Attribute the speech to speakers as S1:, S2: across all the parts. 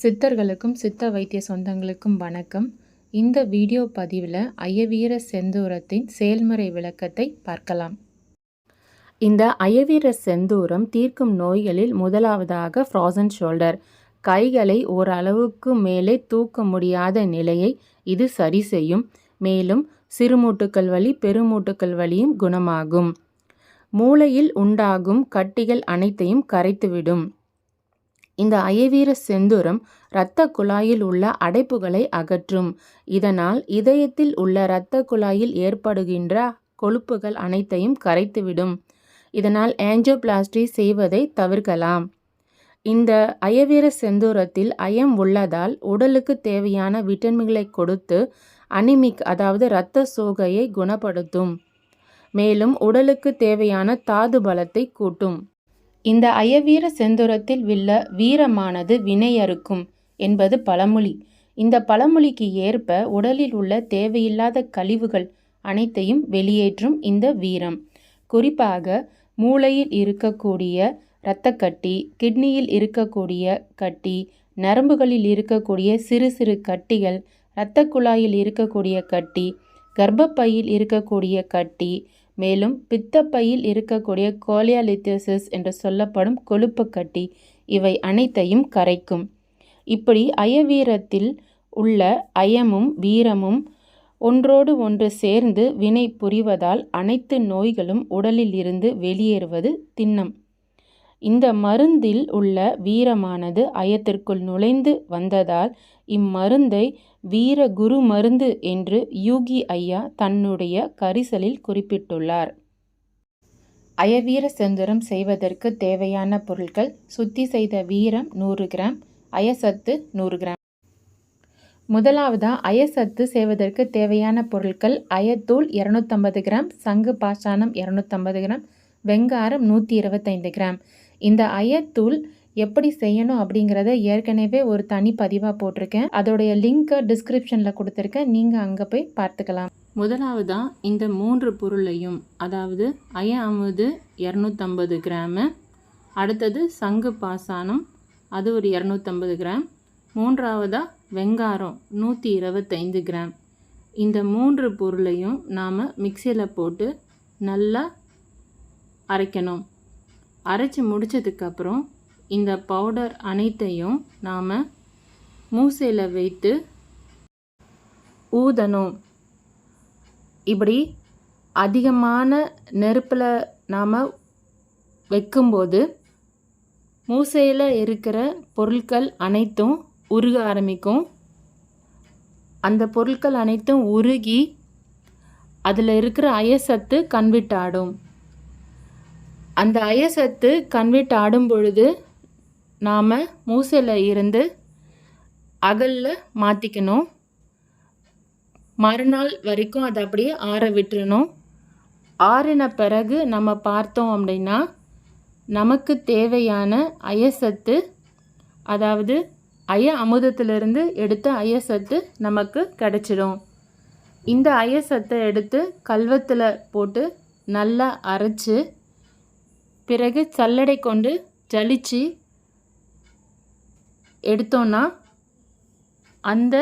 S1: சித்தர்களுக்கும் சித்த வைத்திய சொந்தங்களுக்கும் வணக்கம். இந்த வீடியோ பதிவில் அயவீர செந்தூரத்தின் செயல்முறை விளக்கத்தை பார்க்கலாம். இந்த அயவீர செந்தூரம் தீர்க்கும் நோய்களில் முதலாவதாக ஃப்ராசன் ஷோல்டர். கைகளை ஓரளவுக்கு மேலே தூக்க முடியாத நிலையை இது சரி செய்யும். மேலும் சிறுமூட்டுக்கள் வலி பெருமூட்டுக்கள் வலியும் குணமாகும். மூளையில் உண்டாகும் கட்டிகள் அனைத்தையும் கரைத்துவிடும். இந்த அயவீர செந்தூரம் இரத்த குழாயில் உள்ள அடைப்புகளை அகற்றும். இதனால் இதயத்தில் உள்ள இரத்த குழாயில் ஏற்படுகின்ற கொழுப்புகள் அனைத்தையும் கரைத்துவிடும். இதனால் ஏஞ்சோபிளாஸ்டி செய்வதை தவிர்க்கலாம். இந்த அயவீர செந்தூரத்தில் அயம் உள்ளதால் உடலுக்கு தேவையான விட்டமின்களை கொடுத்து அனிமிக் அதாவது இரத்த சோகையை குணப்படுத்தும். மேலும் உடலுக்கு தேவையான தாது பலத்தை கூட்டும். இந்த அயவீர செந்துரத்தில் உள்ள வீரமானது வினையறுக்கும் என்பது பழமொழி. இந்த பழமொழிக்கு ஏற்ப உடலில் உள்ள தேவையில்லாத கழிவுகள் அனைத்தையும் வெளியேற்றும் இந்த வீரம். குறிப்பாக மூளையில் இருக்கக்கூடிய இரத்தக்கட்டி கிட்னியில் இருக்கக்கூடிய கட்டி நரம்புகளில் இருக்கக்கூடிய சிறு சிறு கட்டிகள் இரத்த குழாயில் இருக்கக்கூடிய கட்டி கர்ப்பப்பையில் இருக்கக்கூடிய கட்டி மேலும் பித்தப்பையில் இருக்கக்கூடிய கோலியாலித்தியோசிஸ் என்று சொல்லப்படும் கொழுப்பு கட்டி இவை அனைத்தையும் கரைக்கும். இப்படி அயவீரத்தில் உள்ள அயமும் வீரமும் ஒன்றோடு ஒன்று சேர்ந்து வினை புரிவதால் அனைத்து நோய்களும் உடலில் இருந்து வெளியேறுவது திண்ணம். இந்த மருந்தில் உள்ள வீரமானது அயத்திற்குள் நுழைந்து வந்ததால் இம்மருந்தை வீர குரு மருந்து என்று யூகி ஐயா தன்னுடைய கரிசலில் குறிப்பிட்டுள்ளார். அயவீர செந்தரம் செய்வதற்கு தேவையான பொருட்கள் சுத்தி செய்த வீரம் நூறு கிராம் அயசத்து நூறு கிராம். முதலாவதா அயசத்து செய்வதற்கு தேவையான பொருட்கள் அயத்தூள் இரநூத்தம்பது கிராம் சங்கு பாஷாணம் இரநூத்தம்பது கிராம் வெங்காரம் நூற்றி இருபத்தைந்து கிராம். இந்த அயத்தூள் எப்படி செய்யணும் அப்படிங்கிறத ஏற்கனவே ஒரு தனி பதிவாக போட்டிருக்கேன். அதோடைய லிங்க்கை டிஸ்கிரிப்ஷனில் கொடுத்துருக்கேன். நீங்கள் அங்கே போய் பார்த்துக்கலாம். முதலாவதாக இந்த மூன்று பொருளையும் அதாவது அய அமுது இரநூத்தம்பது கிராமு அடுத்தது சங்கு பாசானம் அது ஒரு இரநூத்தம்பது கிராம் மூன்றாவதாக வெங்காரம் நூற்றி இருபத்தைந்து கிராம். இந்த மூன்று பொருளையும் நாம் மிக்சியில் போட்டு நல்லா அரைக்கணும். அரைச்சி முடித்ததுக்கப்புறம் இந்த பவுடர் அனைத்தையும் நாம் மூசையில் வைத்து ஊதணும். இப்படி அதிகமான நெருப்பில் நாம் வைக்கும்போது மூசையில் இருக்கிற பொருட்கள் அனைத்தும் உருக ஆரம்பிக்கும். அந்த பொருட்கள் அனைத்தும் உருகி அதில் இருக்கிற அயசத்து கண்விட்டாடும் அந்த அயசத்து கன்விட் ஆடும் பொழுது நாம் மூசையில் இருந்து அகலில் மாற்றிக்கணும் மறுநாள் வரைக்கும் அதை அப்படியே ஆற விட்டுறணும். ஆறின பிறகு நம்ம பார்த்தோம் அப்படின்னா நமக்கு தேவையான அயசத்து அதாவது அய அமுதத்திலிருந்து எடுத்த அயசத்து நமக்கு கிடச்சிடும். இந்த அயசத்தை எடுத்து கல்வத்தில் போட்டு நல்லா அரைச்சி பிறகு சல்லடை கொண்டு ஜலிச்சு எடுத்தோன்னா அந்த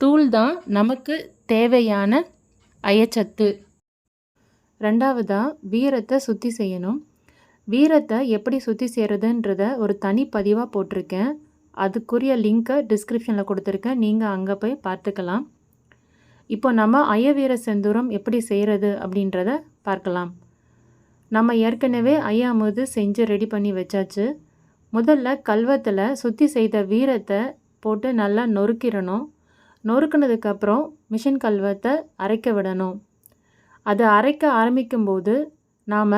S1: தூள் தான் நமக்கு தேவையான அயச்சத்து. ரெண்டாவதாக வீரத்தை சுத்தி செய்யணும். வீரத்தை எப்படி சுத்தி செய்கிறதுன்றத ஒரு தனி பதிவாக போட்டிருக்கேன். அதுக்குரிய லிங்க்கை டிஸ்கிரிப்ஷனில் கொடுத்துருக்கேன். நீங்கள் அங்கே போய் பார்த்துக்கலாம். இப்போ நம்ம அயவீர செந்தூரம் எப்படி செய்கிறது அப்படின்றத பார்க்கலாம். நம்ம ஏற்கனவே ஐயாமுது செஞ்சு ரெடி பண்ணி வச்சாச்சு. முதல்ல கல்வத்தில் சுற்றி செய்த வீரத்தை போட்டு நல்லா நொறுக்கிடணும். நொறுக்கினதுக்கப்புறம் மிஷின் கல்வத்தை அரைக்க விடணும். அது அரைக்க ஆரம்பிக்கும்போது நாம்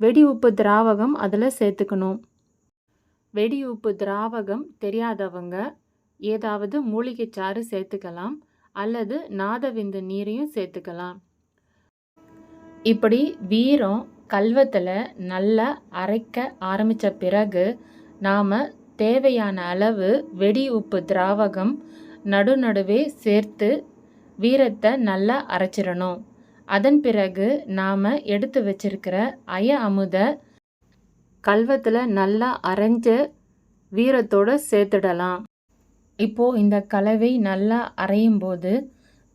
S1: வெடி உப்பு திராவகம் அதில் சேர்த்துக்கணும். வெடி உப்பு திராவகம் தெரியாதவங்க ஏதாவது மூலிகை சாறு சேர்த்துக்கலாம். அல்லது நாதவிந்து நீரையும் சேர்த்துக்கலாம். இப்படி வீரம் கல்வத்தில் நல்லா அரைக்க ஆரம்பித்த பிறகு நாம் தேவையான அளவு வெடி உப்பு திராவகம் நடுநடுவே சேர்த்து வீரத்தை நல்லா அரைச்சிடணும். அதன் பிறகு நாம் எடுத்து வச்சிருக்கிற அய அமுத கல்வத்தில் நல்லா அரைஞ்ச வீரத்தோடு சேர்த்துடலாம். இப்போது இந்த கலவை நல்லா அரையும் போது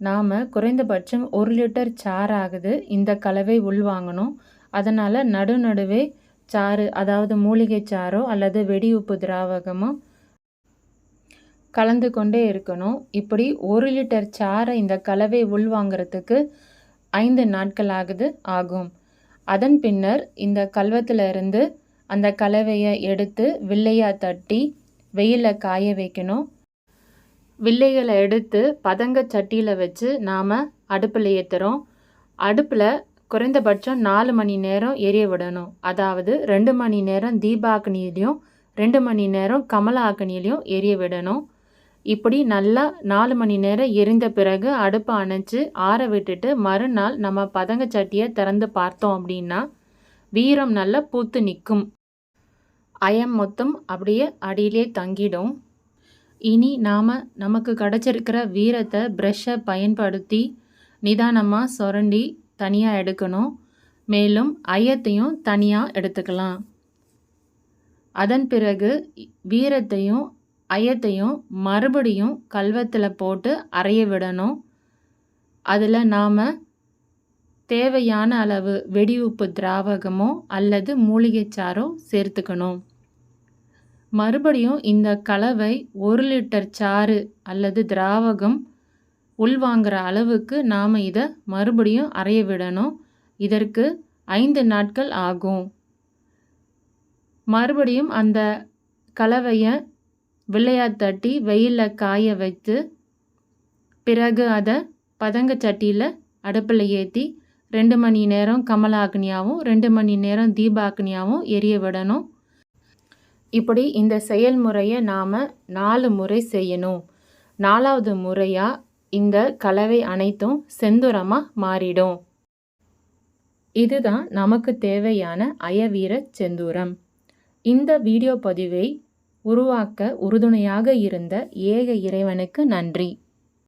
S1: நாம் குறைந்தபட்சம் ஒரு லிட்டர் சாறு ஆகுது இந்த கலவை உள்வாங்கணும் அதனால் நடுநடுவே சாறு அதாவது மூலிகை சாறோ அல்லது வெடி உப்பு திராவகமோ கலந்து கொண்டே இருக்கணும். இப்படி ஒரு லிட்டர் சாறை இந்த கலவை உள்வாங்கிறதுக்கு ஐந்து நாட்கள் ஆகுது ஆகும். அதன் பின்னர் இந்த கல்வத்தில் இருந்து அந்த கலவையை எடுத்து வில்லையாக தட்டி வெயிலில் காய வைக்கணும். வில்லைகளை எடுத்து பதங்க சட்டியில் வச்சு நாம் அடுப்பில் ஏற்றுறோம் அடுப்பில் குறைந்தபட்சம் நாலு மணி நேரம் எரிய விடணும். அதாவது ரெண்டு மணி நேரம் தீபாக்னிலையும் ரெண்டு மணி நேரம் கமல எரிய விடணும். இப்படி நல்லா நாலு மணி நேரம் எரிந்த பிறகு அடுப்பை அணைச்சி ஆற விட்டுட்டு மறுநாள் நம்ம பதங்க சட்டியை திறந்து பார்த்தோம் அப்படின்னா வீரம் நல்லா பூத்து நிற்கும். அயம் மொத்தம் அப்படியே அடியிலே தங்கிடும். இனி நாம் நமக்கு கிடச்சிருக்கிற வீரத்தை ப்ரெஷ்ஷை பயன்படுத்தி நிதானமாக சுரண்டி தனியாக எடுக்கணும். மேலும் ஐயத்தையும் தனியாக எடுத்துக்கலாம். அதன் பிறகு வீரத்தையும் ஐயத்தையும் மறுபடியும் கல்வத்தில் போட்டு அரைய விடணும். அதில் நாம் தேவையான அளவு வெடி உப்பு திராவகமோ அல்லது மூலிகைச்சாரோ சேர்த்துக்கணும். மறுபடியும் இந்த கலவை ஒரு லிட்டர் சாறு அல்லது திராவகம் உள்வாங்கிற அளவுக்கு நாம் இதை மறுபடியும் அரைய விடணும். இதற்கு ஐந்து நாட்கள் ஆகும். மறுபடியும் அந்த கலவையை வெள்ளையாக தட்டி வெயிலில் காய வைத்து பிறகு அதை பதங்க சட்டியில் அடுப்பில் ஏற்றி ரெண்டு மணி நேரம் கமலாக்னியாகவும் ரெண்டு மணி நேரம் தீபாக்னியாகவும் எரிய விடணும். இப்படி இந்த செயல்முறையை நாம் நாலு முறை செய்யணும். நாலாவது முறையாக இந்த கலவை அனைத்தும் செந்துரமாக மாறிடும். இதுதான் நமக்கு தேவையான அயவீர செந்தூரம். இந்த வீடியோ பதிவை உருவாக்க உறுதுணையாக இருந்த ஏக இறைவனுக்கு நன்றி.